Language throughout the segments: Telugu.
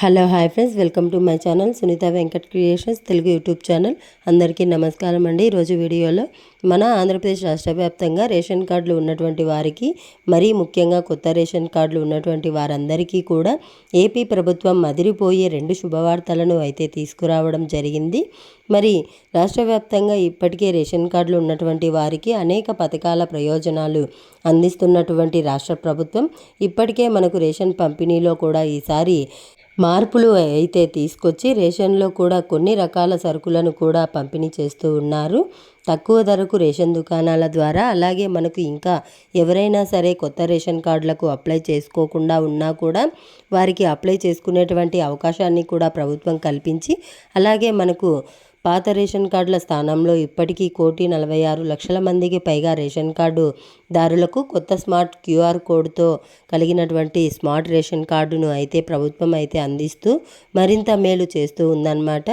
Hello hi friends. Welcome to my channel Sunitha Venkat Creations Telugu YouTube channel. అందరికీ నమస్కారం అండి. ఈరోజు వీడియోలో మన ఆంధ్రప్రదేశ్ రాష్ట్ర వ్యాప్తంగా రేషన్ కార్డులు ఉన్నటువంటి వారికి మరీ ముఖ్యంగా కొత్త రేషన్ కార్డులు ఉన్నటువంటి వారందరికీ కూడా ఏపీ ప్రభుత్వం మదిరిపోయే రెండు శుభవార్తలను అయితే తీసుకురావడం జరిగింది. మరి రాష్ట్ర వ్యాప్తంగా ఇప్పటికే రేషన్ కార్డులు ఉన్నటువంటి వారికి అనేక పథకాల ప్రయోజనాలు అందిస్తున్నటువంటి రాష్ట్ర ప్రభుత్వం ఇప్పటికే మనకు రేషన్ పంపిణీలో కూడా ఈసారి మార్పులు అయితే తీసుకొచ్చి రేషన్లో కూడా కొన్ని రకాల సరుకులను కూడా పంపిణీ చేస్తూ ఉన్నారు. తక్కువ ధరకు రేషన్ దుకాణాల ద్వారా అలాగే మనకు ఇంకా ఎవరైనా సరే కొత్త రేషన్ కార్డులకు అప్లై చేసుకోకుండా ఉన్నా కూడా వారికి అప్లై చేసుకునేటువంటి అవకాశాన్ని కూడా ప్రభుత్వం కల్పించి అలాగే మనకు పాత రేషన్ కార్డుల స్థానంలో ఇప్పటికీ కోటి నలభై ఆరు లక్షల మందికి పైగా రేషన్ కార్డు దారులకు కొత్త స్మార్ట్ క్యూఆర్ కోడ్తో కలిగినటువంటి స్మార్ట్ రేషన్ కార్డును అయితే ప్రభుత్వం అయితే అందిస్తూ మరింత మేలు చేస్తూ ఉందన్నమాట.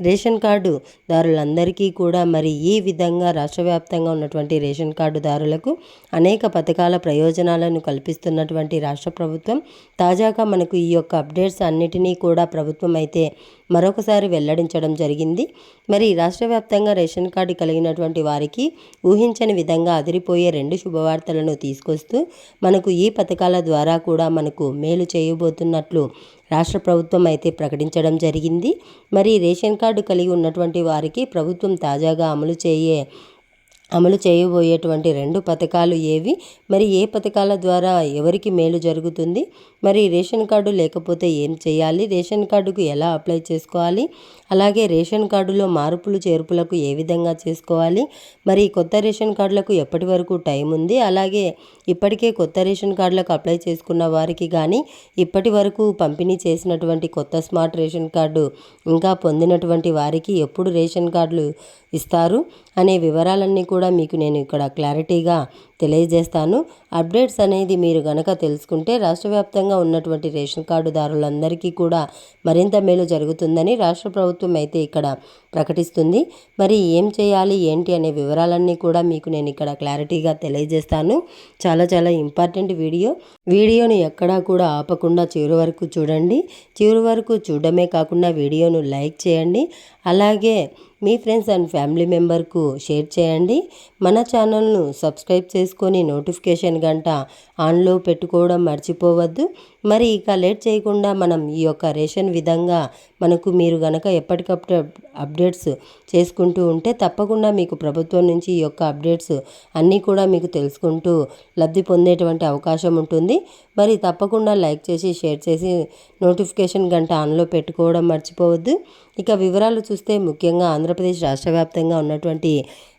రేషన్ కార్డు దారులందరికీ కూడా మరి ఈ విధంగా రాష్ట్ర వ్యాప్తంగా ఉన్నటువంటి రేషన్ కార్డుదారులకు అనేక పథకాల ప్రయోజనాలను కల్పిస్తున్నటువంటి రాష్ట్ర ప్రభుత్వం. తాజాగా మనకు ఈ యొక్క అప్డేట్స్ అన్నిటినీ కూడా ప్రభుత్వం అయితే మరొకసారి వెల్లడించడం జరిగింది. మరి రాష్ట్ర వ్యాప్తంగా రేషన్ కార్డు కలిగినటువంటి వారికి ఊహించని విధంగా అదిరిపోయే రెండు శుభవార్తలను తీసుకొస్తూ మనకు ఈ పథకాల ద్వారా కూడా మనకు మేలు చేయబోతున్నట్లు రాష్ట్ర ప్రభుత్వం అయితే ప్రకటించడం జరిగింది. మరి రేషన్ కార్డు కలిగి ఉన్నటువంటి వారికి ప్రభుత్వం తాజాగా అమలు చేయే అమలు చేయబోయేటువంటి రెండు పథకాలు ఏవి? మరి ఏ పథకాల ద్వారా ఎవరికి మేలు జరుగుతుంది? మరి రేషన్ కార్డు లేకపోతే ఏం చేయాలి? రేషన్ కార్డుకు ఎలా అప్లై చేసుకోవాలి? అలాగే రేషన్ కార్డులో మార్పులు చేర్పులకు ఏ విధంగా చేసుకోవాలి? మరి కొత్త రేషన్ కార్డులకు ఎప్పటి వరకు టైం ఉంది? అలాగే ఇప్పటికే కొత్త రేషన్ కార్డులకు అప్లై చేసుకున్న వారికి కానీ ఇప్పటి వరకు పంపిణీ చేసినటువంటి కొత్త స్మార్ట్ రేషన్ కార్డు ఇంకా పొందినటువంటి వారికి ఎప్పుడు రేషన్ కార్డులు ఇస్తారు? అనే వివరాలన్నీ కూడా మీకు నేను ఇక్కడ క్లారిటీగా తెలియజేస్తాను. అప్డేట్స్ అనేది మీరు గనక తెలుసుకుంటే రాష్ట్ర వ్యాప్తంగా ఉన్నటువంటి రేషన్ కార్డుదారులందరికీ కూడా మరింత మేలు జరుగుతుందని రాష్ట్ర ప్రభుత్వం అయితే ఇక్కడ ప్రకటిస్తుంది. మరి ఏం చేయాలి ఏంటి అనే వివరాలన్నీ కూడా మీకు నేను ఇక్కడ క్లారిటీగా తెలియజేస్తాను. చాలా చాలా ఇంపార్టెంట్ వీడియో. వీడియోను ఎక్కడా కూడా ఆపకుండా చివరి వరకు చూడండి. చివరి వరకు చూడడమే కాకుండా వీడియోను లైక్ చేయండి. అలాగే మీ ఫ్రెండ్స్ అండ్ ఫ్యామిలీ మెంబర్కు షేర్ చేయండి. మన ఛానల్ను సబ్స్క్రైబ్ చేసి చేసుకొని నోటిఫికేషన్ గంట ఆన్లో పెట్టుకోవడం మర్చిపోవద్దు. మరి ఇక లేట్ చేయకుండా మనం ఈ యొక్క రేషన్ విధంగా మనకు మీరు గనక ఎప్పటికప్పుడు అప్డేట్స్ చేసుకుంటూ ఉంటే తప్పకుండా మీకు ప్రభుత్వం నుంచి ఈ యొక్క అప్డేట్స్ అన్నీ కూడా మీకు తెలుసుకుంటూ లబ్ధి పొందేటువంటి అవకాశం ఉంటుంది. మరి తప్పకుండా లైక్ చేసి షేర్ చేసి నోటిఫికేషన్ గంట ఆన్లో పెట్టుకోవడం మర్చిపోవద్దు. ఇక వివరాలు చూస్తే ముఖ్యంగా ఆంధ్రప్రదేశ్ రాష్ట్ర వ్యాప్తంగా ఉన్నటువంటి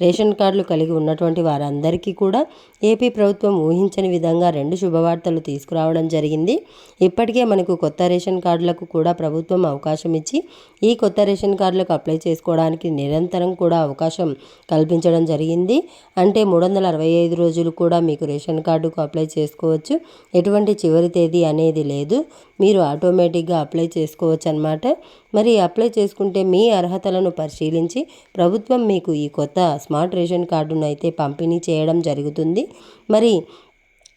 రేషన్ కార్డులు కలిగి ఉన్నటువంటి వారందరికీ కూడా ఏపీ ప్రభుత్వం ఊహించని విధంగా రెండు శుభవార్తలు తీసుకురావడం జరిగింది. ఇప్పటికే మనకు కొత్త రేషన్ కార్డులకు కూడా ప్రభుత్వం అవకాశం ఇచ్చి ఈ కొత్త రేషన్ కార్డులకు అప్లై చేసుకోవడానికి నిరంతరం కూడా అవకాశం కల్పించడం జరిగింది. అంటే మూడు వందల అరవై ఐదు రోజులు కూడా మీకు రేషన్ కార్డుకు అప్లై చేసుకోవచ్చు. ఎటువంటి చివరి తేదీ అనేది లేదు. మీరు ఆటోమేటిక్గా అప్లై చేసుకోవచ్చు అనమాట మరి అప్లై చేసుకుంటే మీ అర్హతలను పరిశీలించి ప్రభుత్వం మీకు ఈ కొత్త స్మార్ట్ రేషన్ కార్డును అయితే పంపిణీ చేయడం జరుగుతుంది. మరి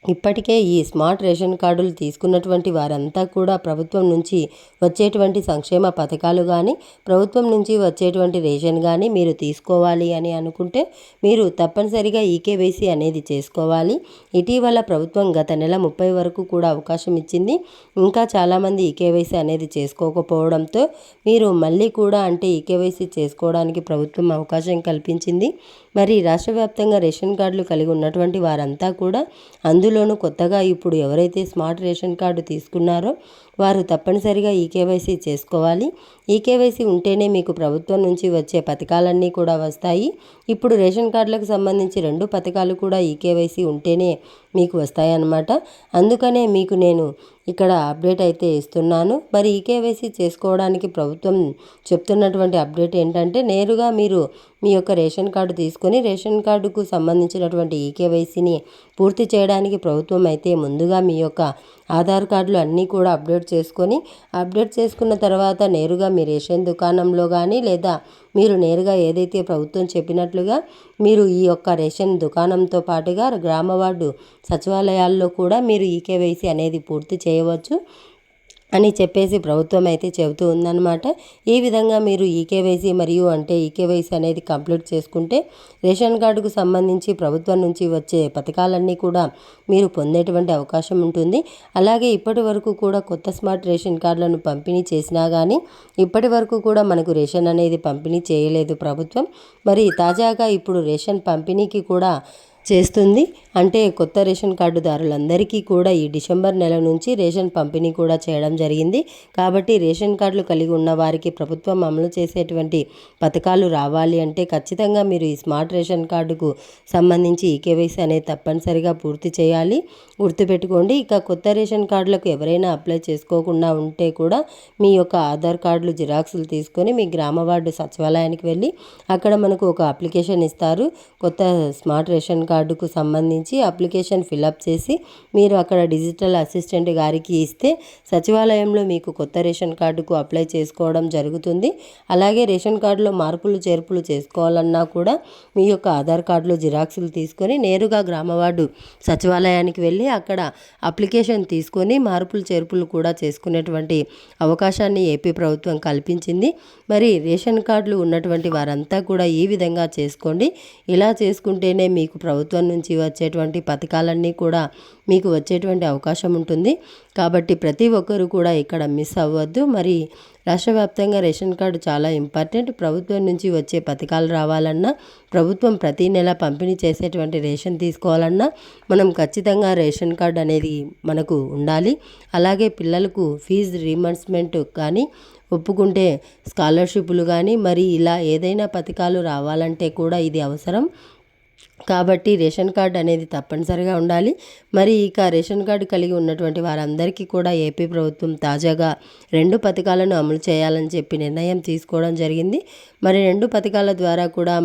ఇప్పటికే ఈ స్మార్ట్ రేషన్ కార్డులు తీసుకున్నటువంటి వారంతా కూడా ప్రభుత్వం నుంచి వచ్చేటువంటి సంక్షేమ పథకాలు కానీ ప్రభుత్వం నుంచి వచ్చేటువంటి రేషన్ కానీ మీరు తీసుకోవాలి అని అనుకుంటే మీరు తప్పనిసరిగా ఈకేవైసీ అనేది చేసుకోవాలి. ఇటీవల ప్రభుత్వం గత నెల ముప్పై వరకు కూడా అవకాశం ఇచ్చింది. ఇంకా చాలామంది ఈకేవైసీ అనేది చేసుకోకపోవడంతో మీరు మళ్ళీ కూడా అంటే ఈకేవైసీ చేసుకోవడానికి ప్రభుత్వం అవకాశం కల్పించింది. మరి రాష్ట్ర వ్యాప్తంగా రేషన్ కార్డులు కలిగి ఉన్నటువంటి వారంతా కూడా అందు అందులోనూ కొత్తగా ఇప్పుడు ఎవరైతే స్మార్ట్ రేషన్ కార్డు తీసుకున్నారో వారు తప్పనిసరిగా ఈ కేవైసీ చేసుకోవాలి. ఈ కేవైసీ ఉంటేనే మీకు ప్రభుత్వం నుంచి వచ్చే పథకాలన్నీ కూడా వస్తాయి. ఇప్పుడు రేషన్ కార్డులకు సంబంధించి రెండు పథకాలు కూడా ఈ కేవైసీ ఉంటేనే మీకు వస్తాయన్నమాట. అందుకనే మీకు నేను ఇక్కడ అప్డేట్ అయితే ఇస్తున్నాను. మరి ఈ కేవైసీ చేసుకోవడానికి ప్రభుత్వం చెప్తున్నటువంటి అప్డేట్ ఏంటంటే నేరుగా మీరు మీ యొక్క రేషన్ కార్డు తీసుకొని రేషన్ కార్డుకు సంబంధించినటువంటి ఈ కేవైసీని పూర్తి చేయడానికి ప్రభుత్వం అయితే ముందుగా మీ యొక్క ఆధార్ కార్డులు అన్నీ కూడా అప్డేట్ చేసుకొని అప్డేట్ చేసుకున్న తర్వాత నేరుగా మీ రేషన్ దుకాణంలో కానీ లేదా మీరు నేరుగా ఏదైతే ప్రభుత్వం చెప్పినట్లుగా మీరు ఈ యొక్క రేషన్ దుకాణంతో పాటుగా గ్రామ వార్డు సచివాలయాల్లో కూడా మీరు ఈ కేవైసీ అనేది పూర్తి చేయవచ్చు. అని చెప్పేసి ప్రభుత్వం అయితే చెబుతూ ఉందన్నమాట. ఈ విధంగా మీరు ఈకేవైసీ మరియు అంటే ఈకేవైసీ అనేది కంప్లీట్ చేసుకుంటే రేషన్ కార్డుకు సంబంధించి ప్రభుత్వం నుంచి వచ్చే పథకాలన్నీ కూడా మీరు పొందేటువంటి అవకాశం ఉంటుంది. అలాగే ఇప్పటి వరకు కూడా కొత్త స్మార్ట్ రేషన్ కార్డులను పంపిణీ చేసినా కానీ ఇప్పటి వరకు కూడా మనకు రేషన్ అనేది పంపిణీ చేయలేదు ప్రభుత్వం. మరి తాజాగా ఇప్పుడు రేషన్ పంపిణీకి కూడా చేస్తుంది. అంటే కొత్త రేషన్ కార్డుదారులందరికీ కూడా ఈ డిసెంబర్ నెల నుంచి రేషన్ పంపిణీ కూడా చేయడం జరిగింది. కాబట్టి రేషన్ కార్డులు కలిగి ఉన్న వారికి ప్రభుత్వం అమలు చేసేటువంటి పథకాలు రావాలి అంటే ఖచ్చితంగా మీరు ఈ స్మార్ట్ రేషన్ కార్డుకు సంబంధించి ఈ కేవైసీ అనేది తప్పనిసరిగా పూర్తి చేయాలి. గుర్తుపెట్టుకోండి ఇక కొత్త రేషన్ కార్డులకు ఎవరైనా అప్లై చేసుకోకుండా ఉంటే కూడా మీ యొక్క ఆధార్ కార్డులు జిరాక్సులు తీసుకొని మీ గ్రామ వార్డు సచివాలయానికి వెళ్ళి అక్కడ మనకు ఒక అప్లికేషన్ ఇస్తారు. కొత్త స్మార్ట్ రేషన్ కార్డుకు సంబంధించి అప్లికేషన్ ఫిలప్ చేసి మీరు అక్కడ డిజిటల్ అసిస్టెంట్ గారికి ఇస్తే సచివాలయంలో మీకు కొత్త రేషన్ కార్డుకు అప్లై చేసుకోవడం జరుగుతుంది. అలాగే రేషన్ కార్డులో మార్పులు చేర్పులు చేసుకోవాలన్నా కూడా మీ యొక్క ఆధార్ కార్డులో జిరాక్సులు తీసుకొని నేరుగా గ్రామవార్డు సచివాలయానికి వెళ్ళి అక్కడ అప్లికేషన్ తీసుకొని మార్పులు చేర్పులు కూడా చేసుకునేటువంటి అవకాశాన్ని ఏపీ ప్రభుత్వం కల్పించింది. మరి రేషన్ కార్డులు ఉన్నటువంటి వారంతా కూడా ఈ విధంగా చేసుకోండి. ఇలా చేసుకుంటేనే మీకు ప్రభుత్వం ప్రభుత్వం నుంచి వచ్చేటువంటి పథకాలన్నీ కూడా మీకు వచ్చేటువంటి అవకాశం ఉంటుంది. కాబట్టి ప్రతి ఒక్కరూ కూడా ఇక్కడ మిస్ అవ్వద్దు. మరి రాష్ట్ర వ్యాప్తంగా రేషన్ కార్డు చాలా ఇంపార్టెంట్. ప్రభుత్వం నుంచి వచ్చే పథకాలు రావాలన్నా ప్రభుత్వం ప్రతి నెల పంపిణీ చేసేటువంటి రేషన్ తీసుకోవాలన్నా మనం ఖచ్చితంగా రేషన్ కార్డు అనేది మనకు ఉండాలి. అలాగే పిల్లలకు ఫీజు రీమర్స్మెంట్ కానీ ఒప్పుకుంటే స్కాలర్షిప్లు కానీ మరి ఇలా ఏదైనా పథకాలు రావాలంటే కూడా ఇది అవసరం. కాబట్టి రేషన్ కార్డు అనేది తప్పనిసరిగా ఉండాలి. మరి ఇక రేషన్ కార్డు కలిగి ఉన్నటువంటి వారందరికీ కూడా ఏపీ ప్రభుత్వం తాజాగా రెండు పథకాలను అమలు చేయాలని చెప్పి నిర్ణయం తీసుకోవడం జరిగింది. మరి రెండు పథకాల ద్వారా కూడా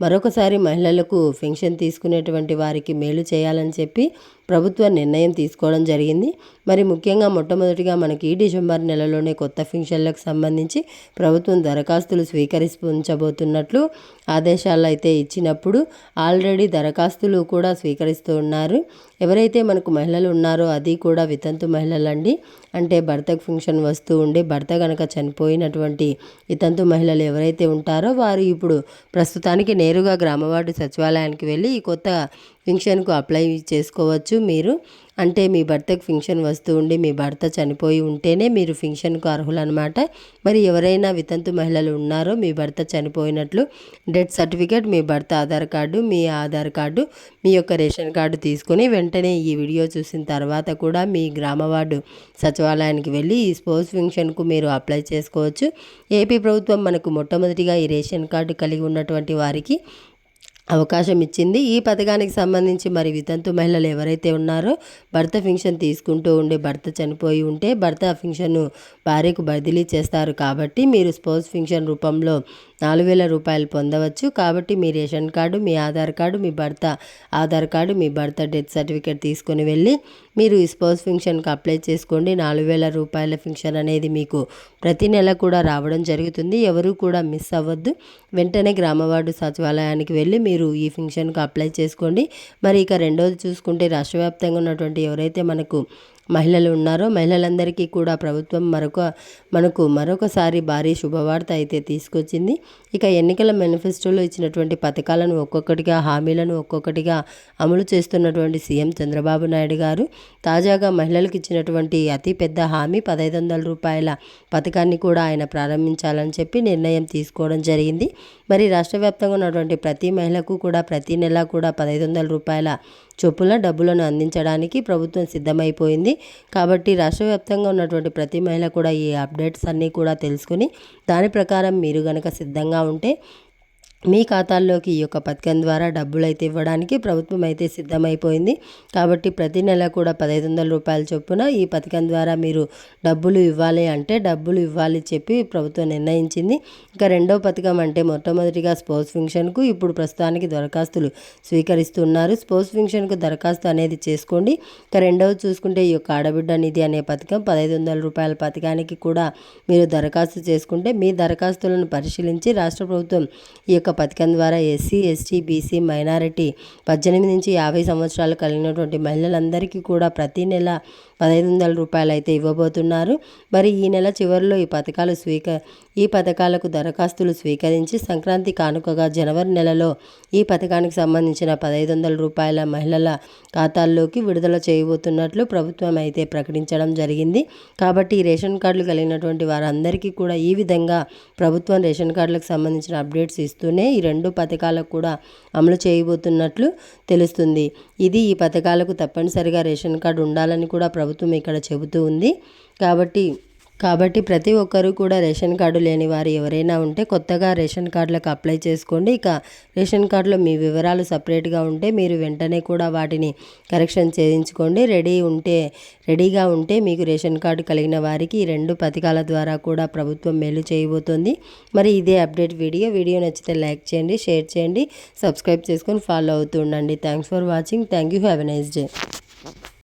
మరొకసారి మహిళలకు పెన్షన్ తీసుకునేటువంటి వారికి మేలు చేయాలని చెప్పి ప్రభుత్వం నిర్ణయం తీసుకోవడం జరిగింది. మరి ముఖ్యంగా మొట్టమొదటిగా మనకి ఈ డిసెంబర్ నెలలోనే కొత్త పెన్షన్లకు సంబంధించి ప్రభుత్వం దరఖాస్తులు స్వీకరించబోతున్నట్లు ఆదేశాలు అయితే ఇచ్చినప్పుడు ఆల్రెడీ దరఖాస్తులు కూడా స్వీకరిస్తూ ఉన్నారు. ఎవరైతే మనకు మహిళలు ఉన్నారో అది కూడా వితంతు మహిళలండి. అంటే భర్తకు ఫంక్షన్ వస్తూ ఉండి భర్త గనక చనిపోయినటువంటి ఇతంతు మహిళలు ఎవరైతే ఉంటారో వారు ఇప్పుడు ప్రస్తుతానికి నేరుగా గ్రామవార్డు సచివాలయానికి వెళ్ళి ఈ కొత్త ఫింక్షన్కు అప్లై చేసుకోవచ్చు మీరు. అంటే మీ భర్తకు ఫింక్షన్ వస్తూ ఉండి మీ భర్త చనిపోయి ఉంటేనే మీరు ఫింక్షన్కు అర్హులనమాట. మరి ఎవరైనా వితంతు మహిళలు ఉన్నారో మీ భర్త చనిపోయినట్లు డెత్ సర్టిఫికేట్ మీ భర్త ఆధార్ కార్డు మీ ఆధార్ కార్డు మీ యొక్క రేషన్ కార్డు తీసుకొని వెంటనే ఈ వీడియో చూసిన తర్వాత కూడా మీ గ్రామ వార్డు సచివాలయానికి వెళ్ళి ఈ స్పోర్ట్స్ ఫింక్షన్కు మీరు అప్లై చేసుకోవచ్చు. ఏపీ ప్రభుత్వం మనకు మొట్టమొదటిగా ఈ రేషన్ కార్డు కలిగి ఉన్నటువంటి వారికి అవకాశం ఇచ్చింది. ఈ పథకానికి సంబంధించి మరి వితంతు మహిళలు ఎవరైతే ఉన్నారో భర్త ఫింక్షన్ తీసుకుంటూ ఉండే భర్త చనిపోయి ఉంటే భర్త ఫింక్షన్ను భార్యకు బదిలీ చేస్తారు కాబట్టి మీరు స్పోర్ట్స్ ఫింక్షన్ రూపంలో నాలుగు వేల రూపాయలు పొందవచ్చు. కాబట్టి మీ రేషన్ కార్డు మీ ఆధార్ కార్డు మీ భర్త ఆధార్ కార్డు మీ భర్త డెత్ సర్టిఫికేట్ తీసుకొని వెళ్ళి మీరు ఈ స్పోర్ట్స్ ఫింక్షన్కి అప్లై చేసుకోండి. నాలుగు వేల రూపాయల ఫింక్షన్ అనేది మీకు ప్రతి నెల కూడా రావడం జరుగుతుంది. ఎవరు కూడా మిస్ అవ్వద్దు. వెంటనే గ్రామవార్డు సచివాలయానికి వెళ్ళి మీరు మీరు ఈ ఫంక్షన్కు అప్లై చేసుకోండి. మరి ఇక రెండోది చూసుకుంటే రాష్ట్ర వ్యాప్తంగా ఉన్నటువంటి ఎవరైతే మనకు మహిళలు ఉన్నారో మహిళలందరికీ కూడా ప్రభుత్వం మరొక మనకు మరొకసారి భారీ శుభవార్త అయితే తీసుకొచ్చింది. ఇక ఎన్నికల మేనిఫెస్టోలో ఇచ్చినటువంటి పథకాలను ఒక్కొక్కటిగా హామీలను ఒక్కొక్కటిగా అమలు చేస్తున్నటువంటి సీఎం చంద్రబాబు నాయుడు గారు తాజాగా మహిళలకు ఇచ్చినటువంటి అతి పెద్ద హామీ పదహైదు వందల రూపాయల పథకాన్ని కూడా ఆయన ప్రారంభించాలని చెప్పి నిర్ణయం తీసుకోవడం జరిగింది. మరి రాష్ట్ర వ్యాప్తంగా ఉన్నటువంటి ప్రతి మహిళకు కూడా ప్రతి నెల కూడా పదహైదు వందల రూపాయల చొప్పున డబ్బులను అందించడానికి ప్రభుత్వం సిద్ధమైపోయింది. కాబట్టి రాష్ట్ర వ్యాప్తంగా ఉన్నటువంటి ప్రతి మహిళ కూడా ఈ అప్డేట్స్ అన్నీ కూడా తెలుసుకుని దాని ప్రకారం మీరు కనుక సిద్ధంగా ఉంటే మీ ఖాతాల్లోకి ఈ యొక్క పథకం ద్వారా డబ్బులు అయితే ఇవ్వడానికి ప్రభుత్వం అయితే సిద్ధమైపోయింది. కాబట్టి ప్రతి నెల కూడా పదహైదు వందల రూపాయల చొప్పున ఈ పథకం ద్వారా మీరు డబ్బులు ఇవ్వాలి అంటే డబ్బులు ఇవ్వాలి చెప్పి ప్రభుత్వం నిర్ణయించింది. ఇంకా రెండో పథకం అంటే మొట్టమొదటిగా స్పోర్ట్స్ ఫంక్షన్కు ఇప్పుడు ప్రస్తుతానికి దరఖాస్తులు స్వీకరిస్తున్నారు. స్పోర్ట్స్ ఫంక్షన్కు దరఖాస్తు అనేది చేసుకోండి. ఇంకా రెండవది చూసుకుంటే ఈ యొక్క ఆడబిడ్డ నిధి అనే పథకం పదహైదు వందల రూపాయల పథకానికి కూడా మీరు దరఖాస్తు చేసుకుంటే మీ దరఖాస్తులను పరిశీలించి రాష్ట్ర ప్రభుత్వం ఈ యొక్క పథకం ద్వారా ఎస్సీ ఎస్టీ బీసీ మైనారిటీ పద్దెనిమిది నుంచి యాభై సంవత్సరాలు కలిగినటువంటి మహిళలందరికీ కూడా ప్రతి నెల పదహైదు వందల రూపాయలు అయితే ఇవ్వబోతున్నారు. మరి ఈ నెల చివరిలో ఈ పథకాలు స్వీక ఈ పథకాలకు దరఖాస్తులు స్వీకరించి సంక్రాంతి కానుకగా జనవరి నెలలో ఈ పథకానికి సంబంధించిన పదహైదు వందల రూపాయల మహిళల ఖాతాల్లోకి విడుదల చేయబోతున్నట్లు ప్రభుత్వం అయితే ప్రకటించడం జరిగింది. కాబట్టి ఈ రేషన్ కార్డులు కలిగినటువంటి వారందరికీ కూడా ఈ విధంగా ప్రభుత్వం రేషన్ కార్డులకు సంబంధించిన అప్డేట్స్ ఇస్తూనే ఈ రెండు పథకాలకు కూడా అమలు చేయబోతున్నట్లు తెలుస్తుంది. ఇది ఈ పథకాలకు తప్పనిసరిగా రేషన్ కార్డు ఉండాలని కూడా ప్రభుత్వం ఇక్కడ చెబుతూ ఉంది. కాబట్టి కాబట్టి ప్రతి ఒక్కరూ కూడా రేషన్ కార్డు లేని వారు ఎవరైనా ఉంటే కొత్తగా రేషన్ కార్డులకు అప్లై చేసుకోండి. ఇక రేషన్ కార్డులో మీ వివరాలు సపరేట్గా ఉంటే మీరు వెంటనే కూడా వాటిని కరెక్షన్ చేయించుకోండి. రెడీ ఉంటే రెడీగా ఉంటే మీకు రేషన్ కార్డు కలిగిన వారికి ఈ రెండు పథకాల ద్వారా కూడా ప్రభుత్వం మేలు చేయబోతోంది. మరి ఇదే అప్డేట్ వీడియో. వీడియో నచ్చితే లైక్ చేయండి షేర్ చేయండి సబ్స్క్రైబ్ చేసుకొని ఫాలో అవుతూ ఉండండి. Thanks for watching. Thank you. Have a nice day.